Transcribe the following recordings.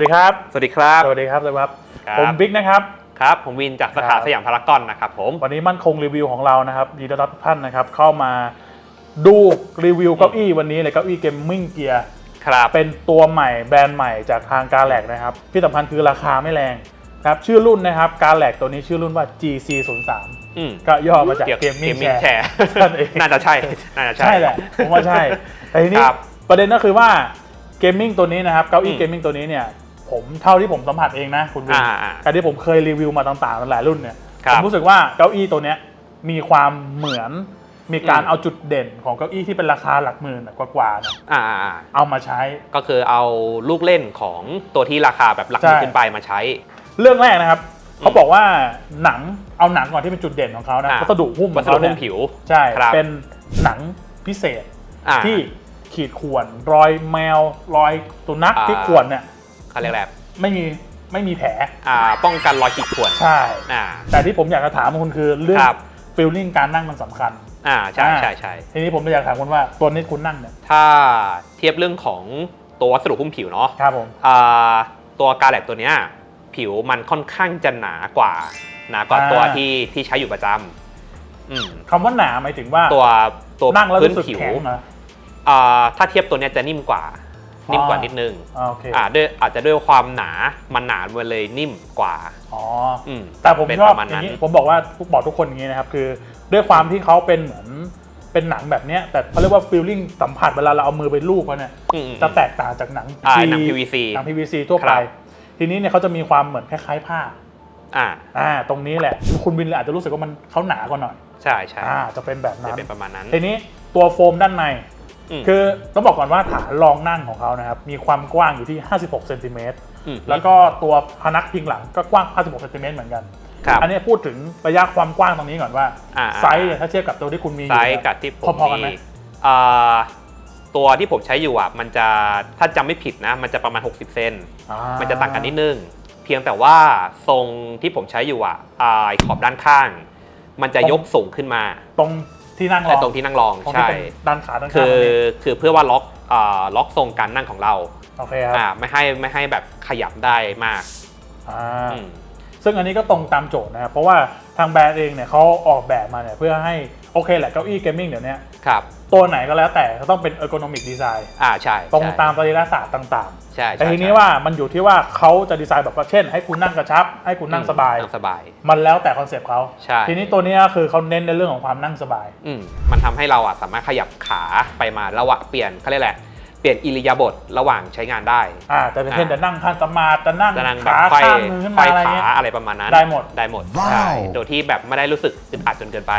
สวัสดีครับ สวัสดีครับ สวัสดีครับสวัสดีครับ ครับ ผมบิ๊กนะครับ ครับ ผมวินจากสาครัขาบสยามพารากอนนะครับผม วันนี้มั่นคงรีวิวของเรานะครับยินดีต้อนรับทุกท่านนะครับ เข้ามาดูรีวิวเก้าอี้วันนี้เลยเก้าอี้เกมมิ่งเกียร์ครับ เป็นตัวใหม่แบรนด์ใหม่จากทางการแลกนะครับ ที่สำคัญคือราคาไม่แรงครับ ชื่อรุ่นนะครับการแลกตัวนี้ชื่อรุ่นว่า GC03 อืมก็ย่อมาจากเกี่ยวเกมมิ่งเกมมิ่งแชแชร์ร์ นั่นเอง น่าจะใช่ น่าจะใช่ ใช่แหละผมว่าใช่แต่ทีนี้ครับประเด็นก็คือว่าเกมมิ่งตัวนี้นะครับเก้าอี้อืมเกมมิ่งตัวนี้เนี่ย ผมเท่าที่ผมสัมผัสเองนะคุณวินอ่าอ่าการที่ผมเคยรีวิวมาต่างๆหลายรุ่นเนี่ยครัผบมรู้สึกว่าเก้าอี้ตัวเนี้ยมีความเหมือนมีการอืม เอาจุดเด่นของเก้าอี้ที่เป็นราคาหลักหมื่นกว่าๆเนี่ยอ่าอ่าอ่าเอามาใช้ ก็คือเอาลูกเล่นของตัวที่ราคาแบบหลักหมื่นใช่ ขึ้นไปมาใช้ เรื่องแรกนะครับ เขาบอกว่าหนังเอาหนังก่อนที่เป็นจุดเด่นของเขานะอ่า วัสดุหุ้มขวัองสดุเขาหุ้เนี่ยมผิว ใช่ครับ เป็นหนังพิเศษอ่า ที่ขีดข่วน รอยแมว รอยสุนัขอ่า ที่ข่วนเนี่ย เขาเรียกอะไรแบบไม่มีไม่มีแผลอ่าป้องกันรอยขีดข่วนใช่อ่าแต่ที่ผมอยากจะถามคุณคือเรื่องครับฟีลลิ่งการนั่งมันสำคัญอ่าใช่อ่าใช่ใช่ทีนี้ผมเลยอยากถามคุณว่าตัวนี้คุณนั่งเนี่ยถ้าเทียบเรื่องของตัววัสดุหุ้มผิวเนาะครับผมอ่าตัวกาแลกตัวเนี้ยผิวมันค่อนข้างจะหนากว่าหนากว่าอ่าตัวที่ที่ใช้อยู่ประจำอืมคำว่าหนาหมายถึงว่าตัวตัวนั่งแล้วพื้นรู้สึกผิวแข็งเหรออ่าถ้าเทียบตัวเนี้ยจะนิ่มกว่าอ๋อ นิ่มกว่านิดนึงอ่าโอเคอ่าด้วยอาจจะด้วยความหนามันหนามันเลยนิ่มกว่าอ๋ออืมแต่ผมเป็นชอบประมาณอย่านั้งนนี้ผมบอกว่าบอกทุกคนอย่างนี้นะครับ คือด้วยความที่เขาเป็นเหมือนเป็นหนังแบบเนี้ยแต่เขาเรียกว่าฟีลลิ่งสัมผัสเวลาเราเอามือไปลูบเขาเนี่ยอืมอืมจะแตกต่างจากหนัง อ่า G หนัง PVC หนัง PVC ทั่วคไปรับ ทีนี้เนี่ยเขาจะมีความเหมือนคล้ายๆผ้าอ่าอ่าตรงนี้แหละ คุณวินเลยอาจจะรู้สึกว่ามันเขาหนากว่าหน่อย ใช่ใช่อ่าจะเป็นแบบจะนั้นเป็นประมาณนั้น ทีนี้ตัวโฟมด้านในม คือต้องบอกก่อนว่าฐานรองนั่งของเขานะครับมีความกว้างอยู่ที่ 56เซนติเมตรมแล้วก็ตัวพนักพิงหลังก็กว้าง 56เซนติเมตรเหมือนกันครับอันนี้พูดถึงระยะความกว้างตรงนี้ก่อนว่าอ่าไซส์เนี่ยถ้าเทียบกับตัวที่คุณมีอยู่ไซส์เนี่ยกับที่ผมพอๆกันไหมมีอ่าตัวที่ผมใช้อยู่อะมันจะถ้าจำไม่ผิดนะ มันจะประมาณ 60 เซนอ่ามันจะต่างกันนิดนึง เพียงแต่ว่าทรงที่ผมใช้อยู่อะอ่าขอบด้านข้าง มันจะยกสูงขึ้นมา ตรง ที่นั่งรไอ้องตรงที่นั่งรองตรงที่ใช่เป็นด้านขาด้านข้างคืตอรงนี้คือเพื่อว่าล็อกอ่าล็อกทรงการนั่งของเราโอเคครับอ่าไม่ให้ไม่ให้แบบขยับได้มากอ่าอืมซึ่งอันนี้ก็ตรงตามโจทย์นะครับเพราะว่าทางแบรนด์เองเนี่ยเขาออกแบบมาเนี่ยเพื่อให้ โอเคแหละเก้าอี้เกมมิ่งเดี๋ยวนี้ครับตัวไหนก็แล้วแต่ก็ต้องเป็น ergonomic design อ่าใช่ตรงใช่ตามสรีระศาสตร์ต่างใช่ๆใช่แต่ทีนี้ใช่ว่ามันอยู่ที่ว่าเขาจะดีไซน์แบบว่าเช่น ให้คุณนั่งกระชับ ให้คุณนั่งสบายนั่งสบาย มันแล้วแต่คอนเซปต์เขาใช่ทีนี้ตัวนี้ก็คือเขาเน้นในเรื่องของความนั่งสบายอืมมันทำให้เราอะสามารถขยับขาไปมาระหว่างเปลี่ยนเขาเรียกแหละไรเปลี่ยนอิริยาบถระหว่างใช้งานได้อ่าจะเป็นเช่นอ่าจะนั่งข้างสมาธิจะนั่งจะนั่งแบบขาไขว้ข้างมือขึ้นไขมาว้อะไรขาเงี้ยอะไรประมาณนั้นได้หมดได้หมดว้าวใช่โดยที่แบบไม่ได้รู้สึกอึดอัดจนเกินไป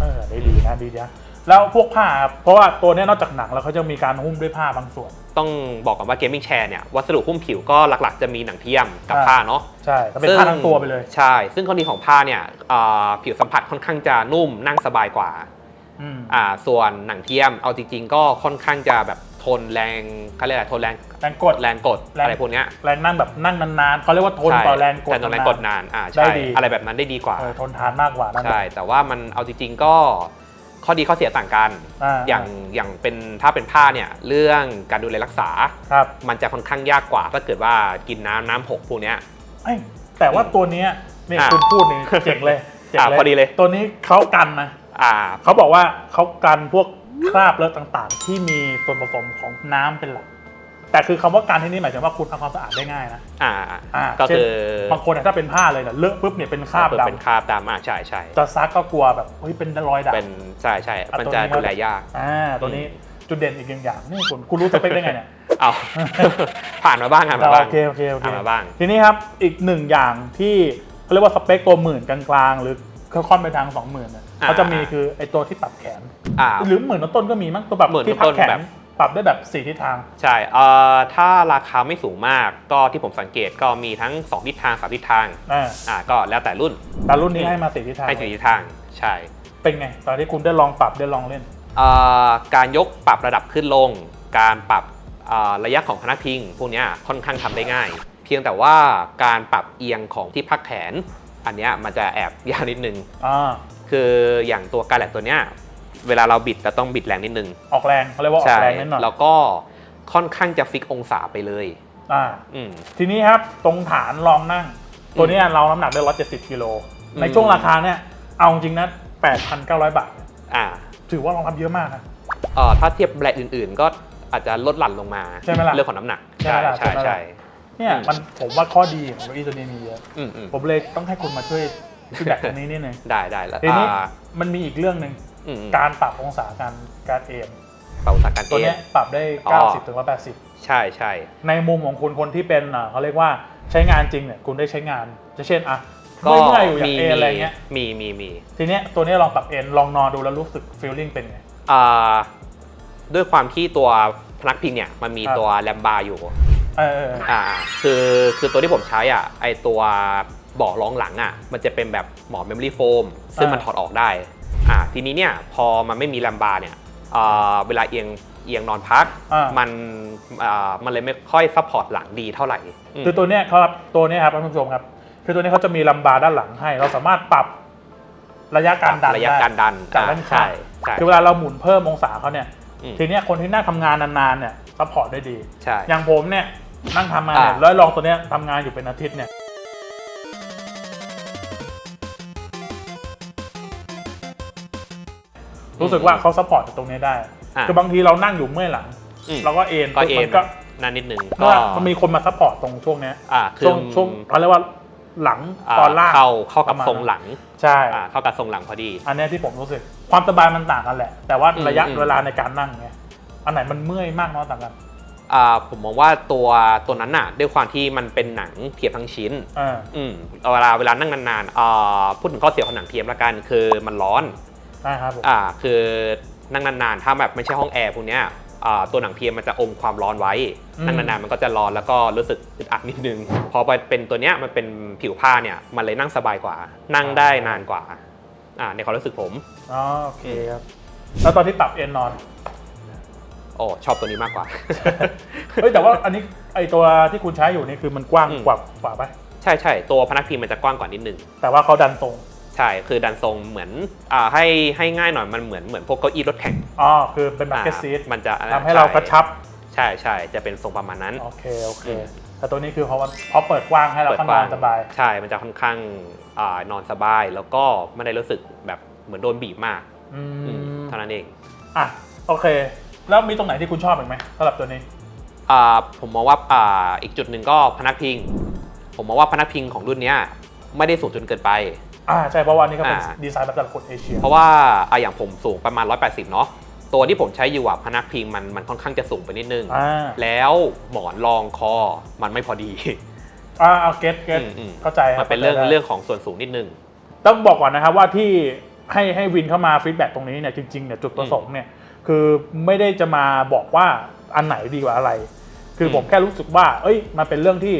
เออได้ดีนะดีนะแล้วพวกผ้าครับเพราะว่าตัวเนี้ยนอกจากหนังแล้วเขาจะมีการหุ้มด้วยผ้าบางส่วน ต้องบอกก่อนว่าเกมมิ่งแชร์เนี่ยวัสดุหุ้มผิวก็หลักๆ จะมีหนังเทียมกับอ่า ผ้าเนาะ ใช่ก็เป็นผ้าทั้งตัวไปเลยใช่ ซึ่งข้อดีของผ้าเนี่ยอ่าผิวสัมผัสค่อนข้างจะนุ่มนั่งสบายกว่าอืม อ่าส่วนหนังเทียมเอาจริงๆ ก็ค่อนข้างจะแบบ ทนแรงเขาเรียกอะไรทนแรงแรงกด แรงกดแรง อะไรพวกเนี้ยแรงนั่งแบบนั่งนานๆเขาเรียกว่าทนใช่ต่อแรงกดแต่ทนแรงกดนานอ่าได้ใช่ดี อะไรแบบนั้นได้ดีกว่า เออทนทานมากกว่านั่นใช่แต่ว่ามันเอาจริงๆก็ข้อดีข้อเสียต่างกัน อ่าอย่างอย่างเป็นถ้าเป็นผ้าเนี่ยเรื่องการดูแลรักษา ครับ มันจะค่อนข้างยากกว่า ถ้าเกิดว่ากินน้ำน้ำหกพวกเนี้ย เอ้ยแต่ว่าตัวเนี้ยเนี่ยอ่าคุณพูดนี่เจ๋งเลยเจ๋งอ่าพอดีเลย ตัวนี้เขากันนะอ่า เขาบอกว่าเขากันพวก คราบเลอะต่างๆ ที่มีส่วนผสมของน้ำเป็นหลัก แต่คือคำว่าการที่นี่หมายถึงว่าคุณทำความสะอาดได้ง่ายนะอ่าอ่าก็เช่นคือบางคนเนี่ยถ้าเป็นผ้าเลยเนี่ยเลอะปุ๊บเนี่ยเป็นคราบก็อเป็นดำคราบดำอ่าใช่ใช่จะซักก็กลัวแบบเฮ้ยเป็นรอยด่าง เป็นใช่ใช่อะมันตัวจะนี้ ดูแลยาก อ่าตัวนี้จุดเด่นอีกอย่างอย่างนี่คุณคุณรู้สเปคได้ไงเนี่ย เอา ผ่านมาบ้างผ่านมาบ้าง โอเคโอเคโอเค ผ่านมาบ้าง ทีนี้ครับ อีกหนึ่งอย่างที่เขาเรียกว่าสเปคตัวหมื่นกลางๆ หรือค่อนๆไปทางสองหมื่นเนี่ยอ่า เขาจะมีคือไอตัวที่ปรับแขน อ่า หรือหมื่นต้นๆก็มีมั้งตัวแบบหมื่นที่พัต้บนๆแขแบนบปรับได้แบบสี่ทิศทาง ใช่เอ่อถ้าราคาไม่สูงมากก็ที่ผมสังเกตก็มีทั้ง 2 ทิศทาง 3 ทิศทาง อ่าอ่า ก็แล้วแต่รุ่น แต่รุ่นนี้ให้มาสี่ทิศทางให้สี่ทิศทาง ใช่เป็นไง ตอนที่คุณได้ลองปรับได้ลองเล่น เอ่อการยกปรับระดับขึ้นลง การปรับเอ่อระยะของพนักพิง พวกเนี้ยค่อนข้างทำได้ง่าย เพียงแต่ว่าการปรับเอียงของที่พักแขน อันเนี้ยมันจะแอบยากนิดนึง อ่า คืออย่างตัวการแลกตัวเนี้ย เวลาเราบิดเราต้องบิดแรงนิดนึง ออกแรงเขาเรียกว่าออใช่กแรงนิดหน่อยแล้วก็ค่อนข้างจะฟิกองศาไปเลยอ่าอืมทีนี้ครับตรงฐานรองนั่ง ตัวเนี้ยเราน้ำหนักได้170กิโลอืมในช่วงราคาเนี่ยเอาจริงนะ8,900บาทอ่า ถือว่ารองรับเยอะมากนะเอ่อถ้าเทียบแบรนด์อื่น ๆ ก็อาจจะลดหลั่นลงมาใช่ไหมล่ะเรื่องของน้ำหนักใช่ใช่ไหมล่ะใช่ใช่ไหมล่ะใช่เนี่ยอืมมันผมว่าข้อดีของเก้าอี้ตัวนี้มีเยอะอืมอืมผมเลยต้องให้คุณมาช่วยฟีดแบ็กตรงนี้นิดนึงได้ได้แล้วทีนี้อ่ามันมีอีกเรื่องหนึ่ง อืมอืม การปรับองศาการการเอนปรับอุตสาหการตัวเอเนี้ง ยปรับได้ อ๋อ 90ถึง180 ใช่ใช่ในมุมของคุณคนที่เป็นอ่าเขาเรียกว่าใช้งานจริงเนี่ยคุณได้ใช้งาน จะเช่นอะก็เมื่อยๆอยู่อยามีกเอนอะไรเงี้ยมีมีมีทีเนี้ยตัวเนี้ยลองปรับเอนลองนอนดูแล้วรู้สึกฟีลลิ่งเป็นไง อ่าด้วยความที่ตัวพนักพิงเนี่ยมันมีครับ ตัวแลมบาร์อยู่ เออเออ อ่าคือคือตัวที่ผมใช้อะไอตัวเบาะรองหลังอะมันจะเป็นแบบหมอนเมมโมรี่โฟมซึ่งมันถอดออกได้อ่า ทีนี้เนี่ยพอมันไม่มีแลมบาร์เนี่ยอ่าเวลาเอียงเอียงนอนพักอ่ามันอ่ามันเลยไม่ค่อยซัพพอร์ตหลังดีเท่าไหร่อืมคือตัวเนี้ยเขาครับตัวเนี้ยครับท่านผู้ชมครับ คือตัวเนี้ยเขาจะมีลัมบาร์ด้านหลังให้ เราสามารถปรับระยะการดันระยะได้การดันจากอ่าด้านข้าใช่งใช่คือเวลาเราหมุนเพิ่มองศาเขาเนี่ยอืมทีเนี้ยคนที่นั่งทำงานนานๆเนี่ยซัพพอร์ตได้ดีใช่อย่างผมเนี่ยนั่งทำงานเนี่ยอ่าแล้วลองตัวเนี้ยทำงานอยู่เป็นอาทิตย์เนี่ย รู้สึกว่าเขาซัพพอร์ตตรงนี้ได้อะคือบางทีเรานั่งอยู่เมื่อยหลังอืม เราก็เอนก็เอมันก็นั่นนิดนึงเมื่อมันมีคนมาซัพพอร์ตตรงช่วงเนี้ยอ่าคืช่อวงช่วงเขาเรียกว่าหลังาตอนล่างเข้าเข้ากับประมาณทรงหลังใช่ อ่าเข้ากับทรงหลังพอดี อันเนี้ยที่ผมรู้สึกความสบายมันต่างกันแหละ แต่ว่าอืมระยะอืม เวลาในการนั่งเนี่ยอันไหนมันเมื่อยมากน้อยต่างกันอ่าผมมองว่าตัวตัวนั้นน่ะ ด้วยความที่มันเป็นหนังเทียมทั้งชิ้นอ่าอืมเวลาเวลานั่งนานๆอ่าพูดถึงข้อเสียของหนังเทียมละกัน คือมันร้อน ใช่ครับผม อ่าคือนั่งนานๆ ถ้าแบบไม่ใช่ห้องแอร์พวกเนี้ยอ่าตัวหนังเทียมมันจะอมความร้อนไว้นั่งนานๆมันก็จะร้อนแล้วก็รู้สึกอึดอัดนิดนึง พอไปเป็นตัวเนี้ยมันเป็นผิวผ้าเนี่ยมันเลยนั่งสบายกว่า นั่งได้นานกว่าอ่าในความรู้สึกผม อ๋อโอเคครับ แล้วตอนที่ปรับเอนนอน โอ้ชอบตัวนี้มากกว่า เฮ้ยแต่ว่าอันนี้ไอตัวที่คุณใช้อยู่นี่คือมันกว้างอืม กว่ากว่าปะใช่ใช่ตัวพนักพิงมันจะกว้างกว่านิดนึงแต่ว่าเขาดันตรง ใช่ คือดันทรงเหมือนอ่าให้ให้ง่ายหน่อยมันเหมือนเหมือนพวกเก้าอี้รถแข่งอ๋อคือเป็นบักเก็ตอ่าซีทมันจะทำให้เรากระชับ ใช่ใช่จะเป็นทรงประมาณนั้น โอเคโอเคอืมแต่ตัวนี้คือเพราะว่าเพราะเปิดกว้างให้เราข้างนอนสบาย ใช่ มันจะค่อนข้างอ่านอนสบาย แล้วก็ไม่ได้รู้สึกแบบเหมือนโดนบีบมากอือืมมเท่านั้นเอง อะโอเค แล้วมีตรงไหนที่คุณชอบอีกไหมสำหรับตัวนี้อ่าผมมองว่าอ่าอีกจุดหนึ่งก็พนักพิง ผมมองว่าพนักพิงของรุ่นเนี้ยไม่ได้สูงจนเกินไป อ่าใช่เพราะว่านี่ก็เป็นอ่า ดีไซน์แบบแต่ละคนเอเชีย เพราะว่าอะอย่างผมสูงประมาณ 180 เนาะตัวที่ผมใช้อยู่อะพนักพิงมันมันค่อนข้างจะสูงไปนิดนึง อ่า แล้วหมอนรองคอมันไม่พอดี อ่าเอาเก็ตเก็ตอืมอืม เข้าใจคมับนเป็นเรื่องข้าใจได้เรื่องของส่วนสูงนิดนึง ต้องบอกก่อนนะครับว่าที่ให้ให้วินเข้ามาฟีดแบ็กตรงนี้เนี่ยจริงๆเนี่ยจุดประสงค์เนี่ยคือไม่ได้จะมาบอกว่าอันไหนดีกว่าอะไร คืออม ผมแค่รู้สึกว่า เอ้ยมันเป็นเรื่องที่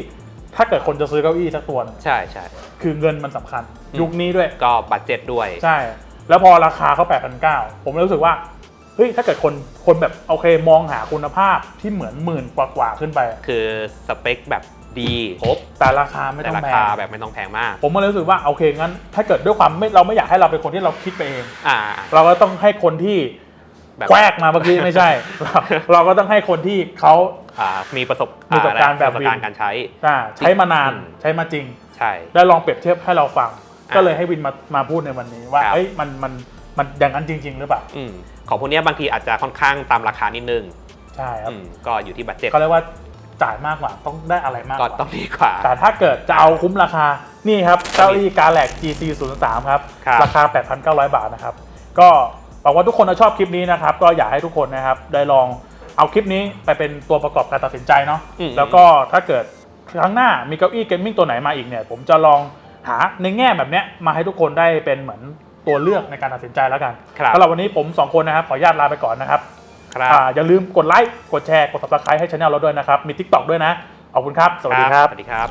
ถ้าเกิดคนจะซื้อเก้าอี้สักตัวหนึ่งใช่ใช่คือเงินมันสำคัญอืมยุคนี้ด้วย ก็บัตเจ็ตด้วย ใช่ แล้วพอราคาเขา8,900 ผมเลยรู้สึกว่า เฮ้ย ถ้าเกิดคน คนแบบโอเคมองหาคุณภาพที่เหมือนหมื่นกว่าๆขึ้นไป คือสเปคแบบดีครบแต่ราคาไม่แต่ต้องราแพคาง แบบไม่ต้องแพงมาก ผมก็เลยรู้สึกว่าโอเคงั้น ถ้าเกิดด้วยความไม่เราไม่อยากให้เราเป็นคนที่เราคิดไปเอง อ่า เราก็ต้องให้คนที่ แบบแควกมาเมื่อกี้ไม่ใช่ เราเราก็ต้องให้คนที่เขา อ่ามีประสบมีประสบการณ์แบบประสบการณ์การใช้ อ่าใช้มานานอืม ใช้มาจริง ใช่ได้ลองเปรียบเทียบให้เราฟัง อ่าก็เลยให้วินมามาพูดในวันนี้ว่าครับ เอ้ยมันมันมันอย่างนั้นจริง ๆ หรือเปล่าอืมของพวกเนี้ยบางทีอาจจะค่อนข้างตามราคานิดนึงใช่ครับอืมก็อยู่ที่บัตเจ็ตเขาเรียกว่าจ่ายมากกว่าต้องได้อะไรมากกก็ว่า ต้องดีกว่า แต่ถ้าเกิดจะเอาคุ้มราคา นี่ครับเก้าอี้กาแล็ก GC 0 3ครับ ครับ ราคา 8,900 บาทนะครับ ก็ หวังว่าทุกคนจะชอบคลิปนี้นะครับ ก็อยากให้ทุกคนนะครับได้ลองเอาคลิปนี้ไปเป็นตัวประกอบการตัดสินใจเนาะอืมแล้วก็ถ้าเกิดครั้งหน้ามีเก้าอี้เกมมิ่งตัวไหนมาอีกเนี่ย ผมจะลองหาในแง่แบบเนี้ยมาให้ทุกคนได้เป็นเหมือนตัวเลือกในการตัดสินใจแล้วกันครับสำหรับวันนี้ผมสองคนนะครับ ขออนุญาตลาไปก่อนนะครับครับอ่าอย่าลืมกดไลค์กดแชร์กด subscribe ให้ช anel เราด้วยนะครับ มี TikTok ด้วยนะขอบคุณครับ สวัสดีครับสวัสดีครับ